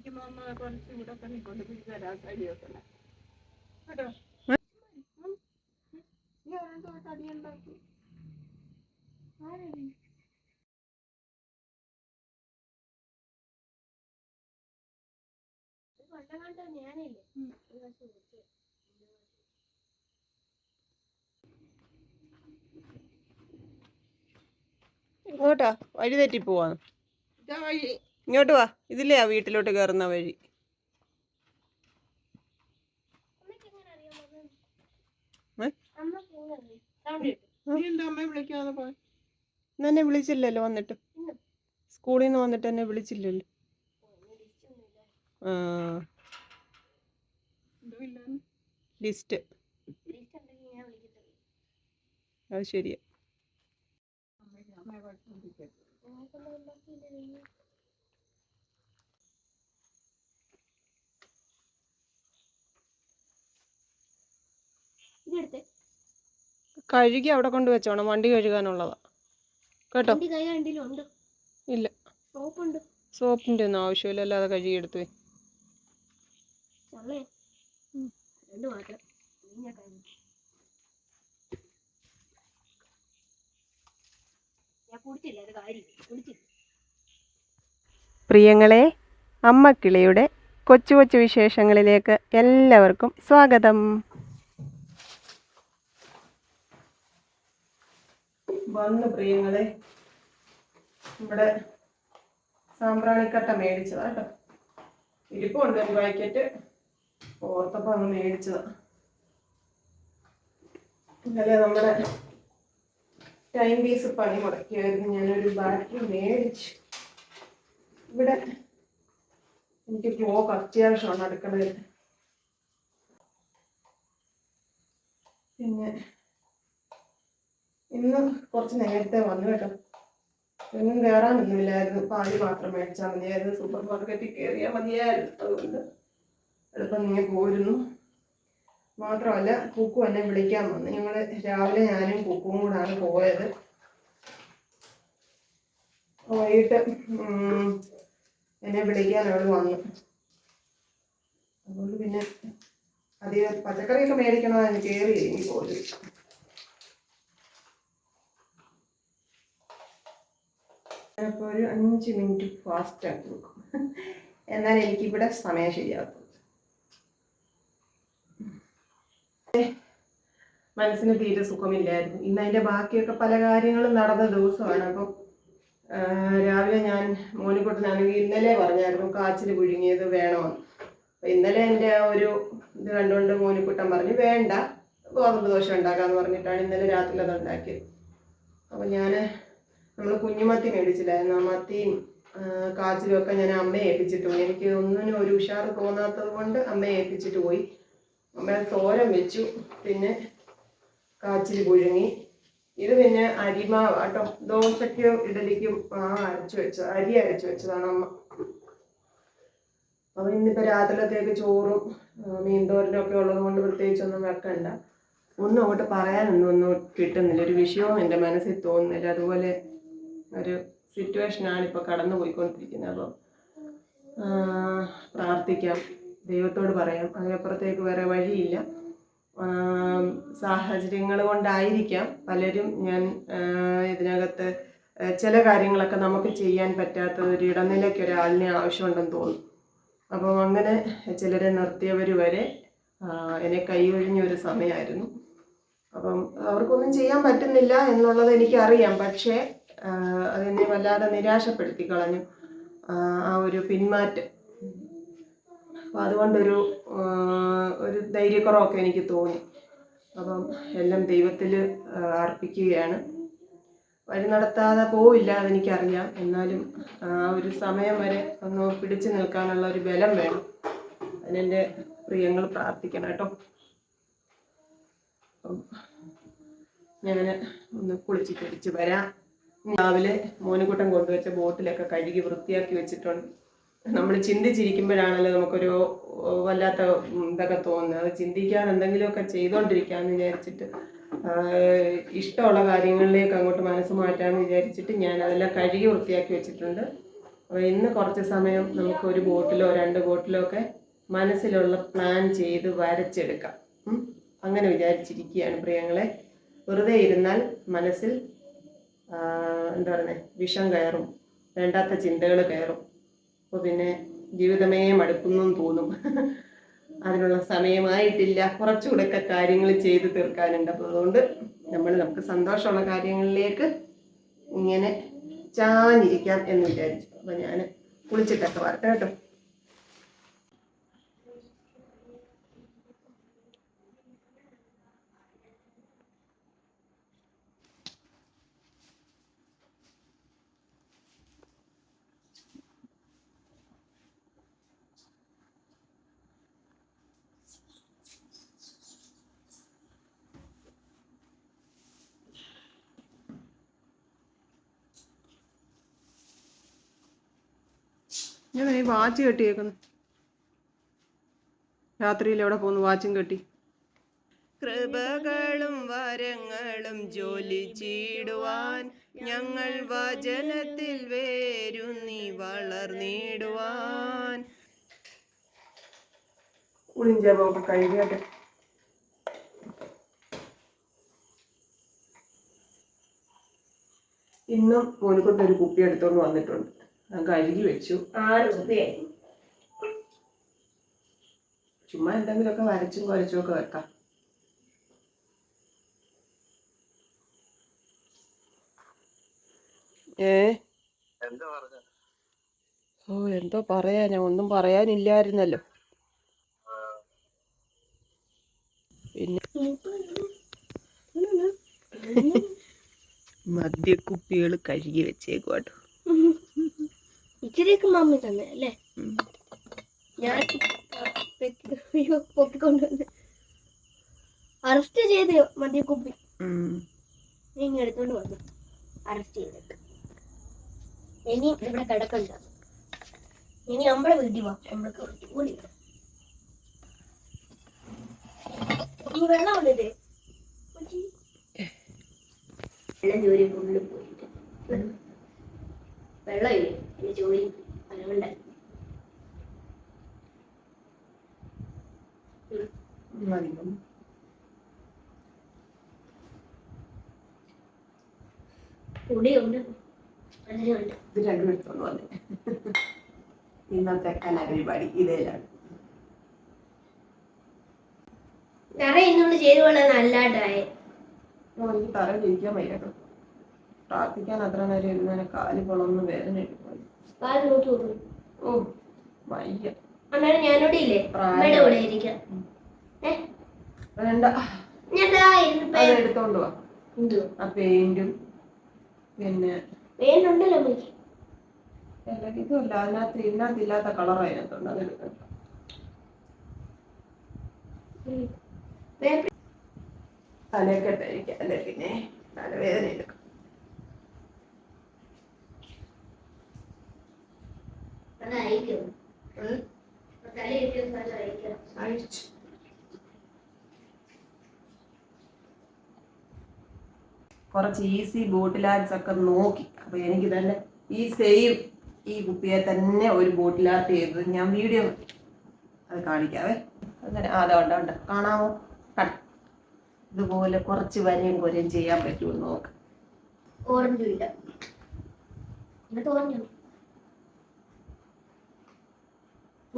ഇരിക്കുമ്പോ അമ്മ കുറച്ച് ഇവിടെ ഒക്കെ നിൽക്കൊണ്ട് പിടിച്ച് തരാം കഴിയൊക്കെ കേട്ടോ? ഉം. നീ അവരെന്തോ തടിയുണ്ടാക്കി ആരടി? ഇങ്ങോട്ടാ വഴി തെറ്റി പോവാന്ന് ഇങ്ങോട്ട് വാ. ഇതിലെയാ വീട്ടിലോട്ട് കയറുന്ന വഴി. എന്നെ വിളിച്ചില്ലല്ലോ വന്നിട്ട്. സ്കൂളിൽ നിന്ന് വന്നിട്ട് എന്നെ വിളിച്ചില്ലല്ലോ. ആ. ലിസ്റ്റ്. അത് ശരിയാ. ഇതെടുത്ത്. കഴുകി അവിടെ കൊണ്ട് വെച്ചോണം. വണ്ടി കഴുകാനുള്ളതാ. കേട്ടോ? ഇല്ല. സോപ്പിന്റെ ഒന്നും ആവശ്യമില്ല. അല്ലാതെ കഴുകി എടുത്തു പ്രിയങ്ങളെ അമ്മക്കിളിയുടെ കൊച്ചു കൊച്ചു വിശേഷങ്ങളിലേക്ക് എല്ലാവർക്കും സ്വാഗതം. വന്നു പ്രിയങ്ങളെ. ഇവിടെ സാമ്പ്രാണിക്കട്ട മേടിച്ചതാ കേട്ടോ. ഇരിപ്പുണ്ട് ഒരു പാക്കറ്റ്. ഓർത്തപ്പോൾ അങ്ങ് മേടിച്ചതാ. ഇന്നലെ നമ്മുടെ ടൈം പീസ് പണി മുടക്കിയായിരുന്നു. ഞാനൊരു ബാറ്ററി മേടിച്ചു. ഇവിടെ എനിക്ക് ക്ലോക്ക് അത്യാവശ്യമാണ് അടുക്കളയിൽ. പിന്നെ ഇന്ന് കുറച്ച് നേരത്തെ വന്നു കേട്ടോ. എങ്ങും കയറാനൊന്നുമില്ലായിരുന്നു. പാൽ മാത്രം മേടിച്ചാൽ മതിയായിരുന്നു. സൂപ്പർ മാർക്കറ്റിൽ കയറിയാൽ മതിയായിരുന്നു. അതുകൊണ്ട് എളുപ്പം നീ പോരുന്നു മാത്രമല്ല കുക്കു എന്നെ വിളിക്കാൻ വന്നു. ഞങ്ങൾ രാവിലെ ഞാനും കുക്കും കൂടാണ് പോയത്. വൈകിട്ട് എന്നെ വിളിക്കാൻ അവൾ വന്നു. അതുകൊണ്ട് പിന്നെ അധികം പച്ചക്കറിയൊക്കെ മേടിക്കണമെന്ന് കയറി പോലും ഞാനിപ്പോൾ ഒരു അഞ്ച് മിനിറ്റ് ഫാസ്റ്റ് ആക്കി നോക്കും എന്നാൽ എനിക്കിവിടെ സമയം ശരിയാക്കും. മനസ്സിന് തീരെ സുഖമില്ലായിരുന്നു. ഇന്ന് അതിന്റെ ബാക്കിയൊക്കെ പല കാര്യങ്ങളും നടന്ന ദിവസമാണ്. അപ്പം രാവിലെ ഞാൻ മോനിക്കുട്ടനാണെങ്കിൽ ഇന്നലെ പറഞ്ഞായിരുന്നു കാച്ചിൽ പുഴുങ്ങിയത് വേണമെന്ന് അപ്പം ഇന്നലെ എന്റെ ഒരു ഇത് കണ്ടുകൊണ്ട് മോനിക്കുട്ടൻ പറഞ്ഞു വേണ്ട ഗോതമ്പ് ദോശ ഉണ്ടാക്കാന്ന് പറഞ്ഞിട്ടാണ് ഇന്നലെ രാത്രി അത് ഉണ്ടാക്കിയത്. അപ്പം ഞാൻ നമ്മൾ കുഞ്ഞുമത്തി മേടിച്ചില്ലായിരുന്നു ആ മത്തിയും കാച്ചിലും ഒക്കെ ഞാൻ അമ്മയെ ഏൽപ്പിച്ചിട്ട് പോയി. എനിക്ക് ഒന്നിനും ഒരു ഉഷാർ തോന്നാത്തത് കൊണ്ട് അമ്മയെ ഏൽപ്പിച്ചിട്ട് പോയി. അമ്മ തോരൻ വെച്ചു. പിന്നെ കാച്ചിൽ പുഴുങ്ങി. ഇത് പിന്നെ അരിമാവ് കേട്ടോ? ദോശയ്ക്കും ഇഡലിക്കും ആ അരച്ചു വെച്ചത്. അരി അരച്ചു വെച്ചതാണ് അമ്മ. അപ്പൊ ഇന്നിപ്പോ രാത്രിയിലത്തേക്ക് ചോറും മീൻതോരനും ഒക്കെ ഉള്ളത് കൊണ്ട് പ്രത്യേകിച്ചൊന്നും വെക്കണ്ട. ഒന്നും അങ്ങോട്ട് പറയാനൊന്നും ഒന്നും കിട്ടുന്നില്ല. ഒരു വിഷയവും എന്റെ മനസ്സിൽ തോന്നുന്നില്ല. അതുപോലെ ഒരു സിറ്റുവേഷനാണ് ഇപ്പോൾ കടന്നു പോയിക്കൊണ്ടിരിക്കുന്നത്. അപ്പം പ്രാർത്ഥിക്കാം. ദൈവത്തോട് പറയാം. അതിനപ്പുറത്തേക്ക് വേറെ വഴിയില്ല. സാഹചര്യങ്ങൾ കൊണ്ടായിരിക്കാം പലരും ഞാൻ ഇതിനകത്ത് ചില കാര്യങ്ങളൊക്കെ നമുക്ക് ചെയ്യാൻ പറ്റാത്ത ഒരു ഇടനിലയ്ക്ക് ഒരാളിനെ ആവശ്യമുണ്ടെന്ന് തോന്നും. അപ്പം അങ്ങനെ ചിലരെ നിർത്തിയവർ വരെ എന്നെ കൈയൊഴിഞ്ഞ ഒരു സമയമായിരുന്നു. അപ്പം അവർക്കൊന്നും ചെയ്യാൻ പറ്റുന്നില്ല എന്നുള്ളത് എനിക്കറിയാം. പക്ഷേ അതെന്നെ വല്ലാതെ നിരാശപ്പെടുത്തി കളഞ്ഞു. ആ, ഒരു പിന്മാറ്റം. അപ്പം അതുകൊണ്ടൊരു ഒരു ധൈര്യക്കുറവൊക്കെ എനിക്ക് തോന്നി. അപ്പം എല്ലാം ദൈവത്തിൽ അർപ്പിക്കുകയാണ്. വഴി നടത്താതെ പോവില്ല അതെനിക്കറിയാം. എന്നാലും ആ ഒരു സമയം വരെ ഒന്ന് പിടിച്ചു നിൽക്കാനുള്ള ഒരു ബലം വേണം. അതിനെന്റെ പ്രിയങ്ങൾ പ്രാർത്ഥിക്കണം കേട്ടോ. അപ്പം ഞാൻ ഒന്ന് കുളിച്ച് പിടിച്ച് വരാം. രാവിലെ മോനുകൂട്ടം കൊണ്ടുവച്ച ബോട്ടിലൊക്കെ കഴുകി വൃത്തിയാക്കി വെച്ചിട്ടുണ്ട്. നമ്മൾ ചിന്തിച്ചിരിക്കുമ്പോഴാണല്ലോ നമുക്കൊരു വല്ലാത്ത ഇതൊക്കെ തോന്നുന്നത്. അത് ചിന്തിക്കാൻ എന്തെങ്കിലുമൊക്കെ ചെയ്തുകൊണ്ടിരിക്കാമെന്ന് വിചാരിച്ചിട്ട് ഇഷ്ടമുള്ള കാര്യങ്ങളിലേക്ക് അങ്ങോട്ട് മനസ്സ് മാറ്റാമെന്ന് വിചാരിച്ചിട്ട് ഞാൻ അതെല്ലാം കഴുകി വൃത്തിയാക്കി വെച്ചിട്ടുണ്ട്. അപ്പോൾ ഇന്ന് കുറച്ച് സമയം നമുക്ക് ഒരു ബോട്ടിലോ രണ്ട് ബോട്ടിലോ ഒക്കെ മനസ്സിലുള്ള പ്ലാൻ ചെയ്ത് വരച്ചെടുക്കാം. അങ്ങനെ വിചാരിച്ചിരിക്കുകയാണ് പ്രിയങ്ങളെ. വെറുതെ ഇരുന്നാൽ മനസ്സിൽ എന്താ പറയുന്നത് വിഷം കയറും. വേണ്ടാത്ത ചിന്തകൾ കയറും. അപ്പോൾ പിന്നെ ജീവിതമേ മടുക്കുന്നു തോന്നും. അതിനുള്ള സമയമായിട്ടില്ല. കുറച്ചുകൂടെയൊക്കെ കാര്യങ്ങൾ ചെയ്ത് തീർക്കാനുണ്ട്. അപ്പോൾ അതുകൊണ്ട് നമ്മൾ നമുക്ക് സന്തോഷമുള്ള കാര്യങ്ങളിലേക്ക് ഇങ്ങനെ ചാഞ്ഞിരിക്കാം എന്ന് വിചാരിച്ചു. അപ്പോൾ ഞാൻ കുളിച്ചിട്ടൊക്കെ വരട്ടെ കേട്ടോ. ഞാൻ ഈ വാച്ച് കെട്ടിയേക്കുന്നു. രാത്രിയിൽ എവിടെ പോകുന്നു വാച്ചും കെട്ടി? കൃപകളും വരങ്ങളും ജോലി ചീടുവാൻ ഞങ്ങൾ വചനത്തിൽ വേരുന്നി വളർന്നിടുവാൻ ഉളിഞ്ചപൊക്കെ ഇന്നും മോനിക്കൊണ്ട് ഒരു കുപ്പി എടുത്തോണ്ട് വന്നിട്ടുണ്ട്. കഴുകി വെച്ചു. ആറ് രൂപയായി ചുമ്മാ എന്തെങ്കിലുമൊക്കെ വരച്ചും കുരച്ചും ഒക്കെ വെക്കാം. ഏ? ഓ എന്തോ പറയാ. ഞാൻ ഒന്നും പറയാനില്ലായിരുന്നല്ലോ. പിന്നെ? മദ്യക്കുപ്പികൾ കഴുകി വെച്ചേക്കുവാട്ടോ. ഇച്ചിരിയൊക്കെ മമ്മി തന്നെ അല്ലേ. ഞാൻ പൊക്കിക്കൊണ്ടുവന്ന് അറസ്റ്റ് ചെയ്ത് മദ്യ കുപ്പി. ഇനി എടുത്തോണ്ട് വന്നു അറസ്റ്റ് ചെയ്തിട്ട്. ഇനി ഇവിടെ കിടക്കണ്ട. ഇനി നമ്മളെ വീട്ടിൽ വാ നമ്മൾക്ക് വാ. ഈ വെള്ളം ഉള്ളത് വെള്ളം ജോലി ഫുള്ള് പോയിട്ട്. വെള്ളമില്ലേ? എന്റെ ജോലി അതുകൊണ്ട് മതി മതി. പൊടിയുണ്ട് അതിലുണ്ട് ഇത് രണ്ടും എടുത്തോണ്ട് വന്നേ. ഇന്നത്തെ കലാപരിപാടി ഇതേലാണ് നിറയെ ഇന്നുകൊണ്ട് ചെയ്തു പോലെ നല്ലതായി ഓ, എനിക്ക് തറയിൽ ഇരിക്കാൻ വയ്യ കേട്ടോ പ്രാർത്ഥിക്കാൻ അത്ര നേരം എന്നെ കാൽ പൊളന്ന് വേദന എടുക്കും ഓ വയ്യ. അന്നേരം ഞാനോടെ ഇല്ലേ? പ്രായം. അമ്മയുടെ കൂടെ ഇരിക്കാം. ഏ? വേണ്ട. ഞാൻ ദാ എടുത്തോണ്ട് വാ. ആ പെയിന്റും പിന്നെ എല്ലാ ഇതുമല്ല അതിനകത്ത് ഇതിനകത്ത് ഇല്ലാത്ത കളർ അതിനകത്തുണ്ട്. അത് എടുക്കണം തലയൊക്കെ തയ്ക്കാം അല്ലേ പിന്നെ തലവേദന എടുക്കും. കുറച്ച് ഈസി ബോട്ടിൽ ആർട്സ് ഒക്കെ നോക്കി. അപ്പൊ എനിക്ക് തന്നെ ഈ സെയിം ഈ കുപ്പിയെ തന്നെ ഒരു ബോട്ടിൽ ആർട്ട് ചെയ്തത് ഞാൻ വീഡിയോ അത് കാണിക്കാവേ അങ്ങനെ. അതാ ഉണ്ട് ഉണ്ട്. കാണാമോ? കണ്ട ഇതുപോലെ കുറച്ച് വരെയും കുരയും ചെയ്യാൻ പറ്റുമെന്ന് നോക്ക്. ഓറഞ്ചും ഇല്ല ഓറഞ്ചു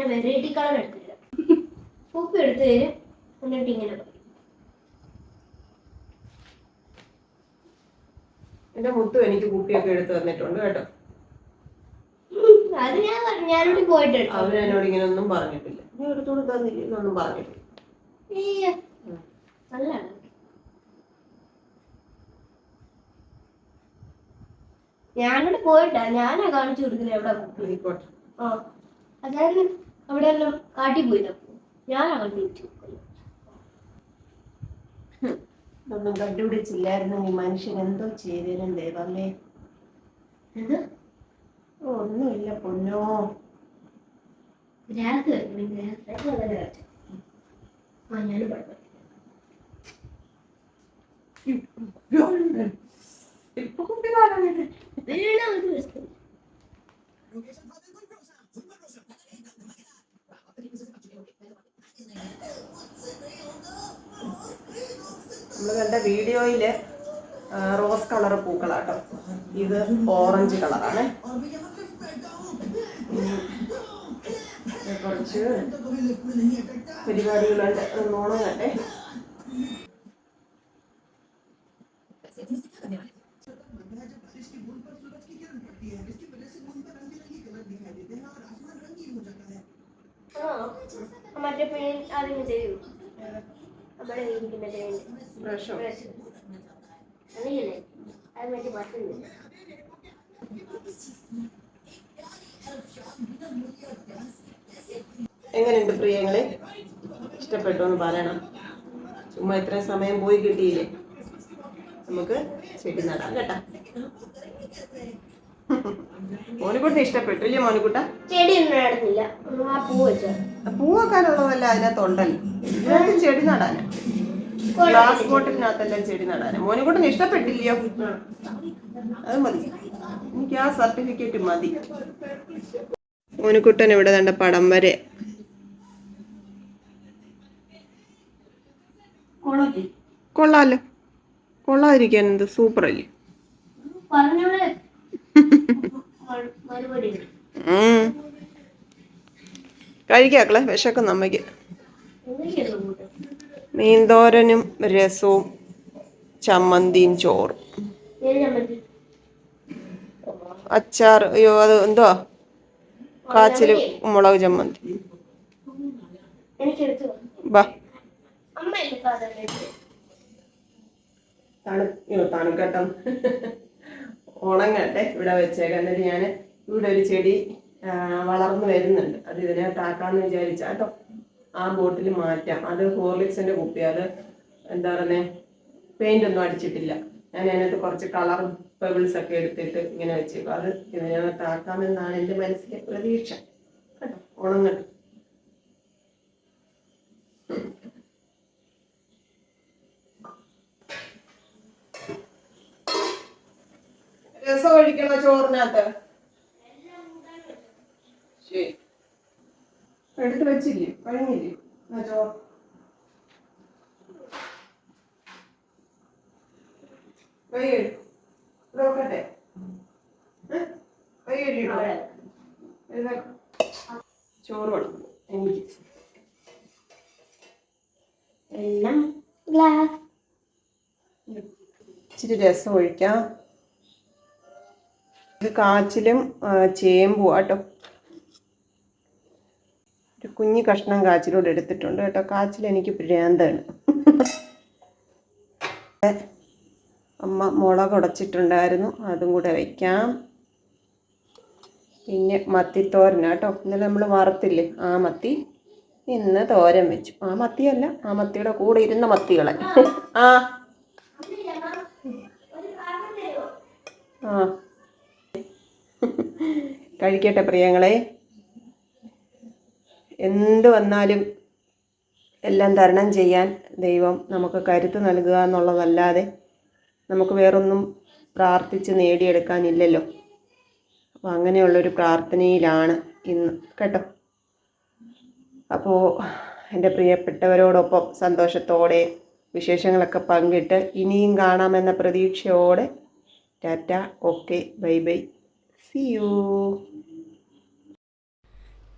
ഞാൻ വെറൈറ്റി കളർ എടുത്തു തരാം ഉപ്പ് എടുത്തു തരും. എന്നിട്ട് ഇങ്ങനെ. എന്റെ മുത്തു എനിക്ക് കുപ്പിയൊക്കെ എടുത്തു തന്നിട്ടുണ്ട് കേട്ടോ. അത് ഞാൻ ഞാനോട് പോയിട്ട് അവൻ എന്നോട് ഇങ്ങനെ ഒന്നും പറഞ്ഞിട്ടില്ല. നീ എടുത്തോട് തന്നില്ല? എന്നൊന്നും പറഞ്ഞിട്ടില്ല. നല്ലതാണ്. ഞാനോട് പോയിട്ടാ. ഞാനാ കാണിച്ചു കൊടുക്കുന്നത് എവിടെ കുപ്പി ആ. അതായത് അവിടെ എല്ലാം കാട്ടി പോയി തപ്പു ഞാൻ അങ്ങോട്ട് വിളിച്ചു ഒന്നും കണ്ടുപിടിച്ചില്ലായിരുന്നു ഈ മനുഷ്യൻ. എന്തോ ചെയ്തേനും ദൈവമേ. എന്ത്? ഓ, ഒന്നുമില്ല പൊന്നോ. ഇപ്പൊ കുട്ടി കാണാൻ വീണ ഒരു ദിവസം നമ്മൾ കണ്ട വീഡിയോയിൽ റോസ് കളർ പൂക്കളാട്ടോ. ഇത് ഓറഞ്ച് കളറാണ്. കുറച്ച് പരിപാടികളുണ്ട്. നോണം കണ്ടേ. ആ. മറ്റേ പെയിന്റ് അതിന് ചെയ്യൂ നമ്മുടെ പെയിന്റ് ബ്രഷോ അറിയില്ലേ അത് മറ്റേ ബസ്സില്ല എങ്ങനെയുണ്ട് പ്രിയങ്ങളെ? ഇഷ്ടപ്പെട്ടു എന്ന് പറയണം. ചുമ്മാ ഇത്രയും സമയം പോയി കിട്ടിയില്ലേ? നമുക്ക് ചെടി നടാം കേട്ടാ. മോനുകുട്ടിന് ഇഷ്ടപ്പെട്ടു ഇല്ലേ മോനുകുട്ട? ചെടി ആ പൂ വെക്കാനുള്ളതല്ല അതിനകത്ത് അതിനകത്തുണ്ടല്ലോ ഇതിനകത്ത് ചെടി നടാനാ. ഗ്ലാസ് ബോട്ടിലിനകത്തെല്ലാം ചെടി നടാനാ. മോനുകുട്ടിന് ഇഷ്ടപ്പെട്ടില്ലയോ? അത് മതി. എനിക്ക് ആ സർട്ടിഫിക്കറ്റ് മതി. മോനുകുട്ടൻ ഇവിടെ തന്റെ പടം വരെ. കൊള്ളാലോ. കൊള്ളാതിരിക്കാൻ എന്ത് സൂപ്പർ അല്ലേ കഴിക്കാക്കളെ വിശക്കുന്ന അമ്മയ്ക്ക്. മീൻതോരനും രസവും ചമ്മന്തിയും ചോറും. അച്ചാർ അയ്യോ അത് എന്തുവാ? കാച്ചിൽ മുളക് ചമ്മന്തി. ബാ. തണുക്കട്ടം. ഉണങ്ങട്ടെ ഇവിടെ വെച്ചേക്കാൻ ഞാൻ. ഞാൻ ഇവിടെ ഒരു ചെടി വളർന്നു വരുന്നുണ്ട്. അത് ഇതിനകത്താക്കാന്ന് വിചാരിച്ച കേട്ടോ ആ ബോട്ടിൽ മാറ്റാം. അത് ഹോർലിക്സിന്റെ കുപ്പി. അത് എന്താ പറയുന്നത് പെയിന്റ് ഒന്നും അടിച്ചിട്ടില്ല. ഞാൻ അതിനകത്ത് കുറച്ച് കളർ പെബിൾസ് ഒക്കെ എടുത്തിട്ട് ഇങ്ങനെ വെച്ചേക്കും. അത് ഇതിനെ ഇതിനകത്താക്കാമെന്നാണ് എന്റെ മനസ്സിലെ പ്രതീക്ഷ. കേട്ടോ? ഉണങ്ങട്ടെ. രസം ഒഴിക്കണോ ചോറിനകത്ത് ശരി എടുത്ത് വെച്ചില്ലേ കഴിഞ്ഞില്ലേ എന്നാ ചോറ് കൈ കഴുകി. ഇത് നോക്കട്ടെ? എഴുന്നേക്ക്. ചോറ് കൊടുക്കും. എനിക്ക്. എല്ലാം ഗ്ലാസ്. ഇച്ചിരി രസം ഒഴിക്കാം. ഇത് കാച്ചിലും ചേമ്പുവാട്ടോ കുഞ്ഞു കഷ്ണം കാച്ചിലൂടെ എടുത്തിട്ടുണ്ട് കേട്ടോ. കാച്ചിൽ എനിക്ക് ഭ്രാന്താണ്. അമ്മ മുളക് ഉടച്ചിട്ടുണ്ടായിരുന്നു. അതും കൂടെ വയ്ക്കാം പിന്നെ മത്തി മത്തിത്തോരന കേട്ടോ. ഇന്നലെ നമ്മൾ വറുത്തില്ലേ ആ മത്തി? ഇന്ന് തോരൻ വെച്ചു. ആ മത്തിയല്ല ആ മത്തിയുടെ കൂടെ ഇരുന്ന മത്തികളെ. ആ. ആ. കഴിക്കട്ടെ പ്രിയങ്ങളെ. എന്ത് വന്നാലും എല്ലാം തരണം ചെയ്യാൻ ദൈവം നമുക്ക് കരുത്ത് നൽകുക എന്നുള്ളതല്ലാതെ നമുക്ക് വേറൊന്നും പ്രാർത്ഥിച്ച് നേടിയെടുക്കാനില്ലല്ലോ. അപ്പോൾ അങ്ങനെയുള്ളൊരു പ്രാർത്ഥനയിലാണ് ഇന്ന്. കേട്ടോ? അപ്പോൾ എന്റെ പ്രിയപ്പെട്ടവരോടൊപ്പം സന്തോഷത്തോടെ വിശേഷങ്ങളൊക്കെ പങ്കിട്ട് ഇനിയും കാണാമെന്ന പ്രതീക്ഷയോടെ tata okay bye bye. See you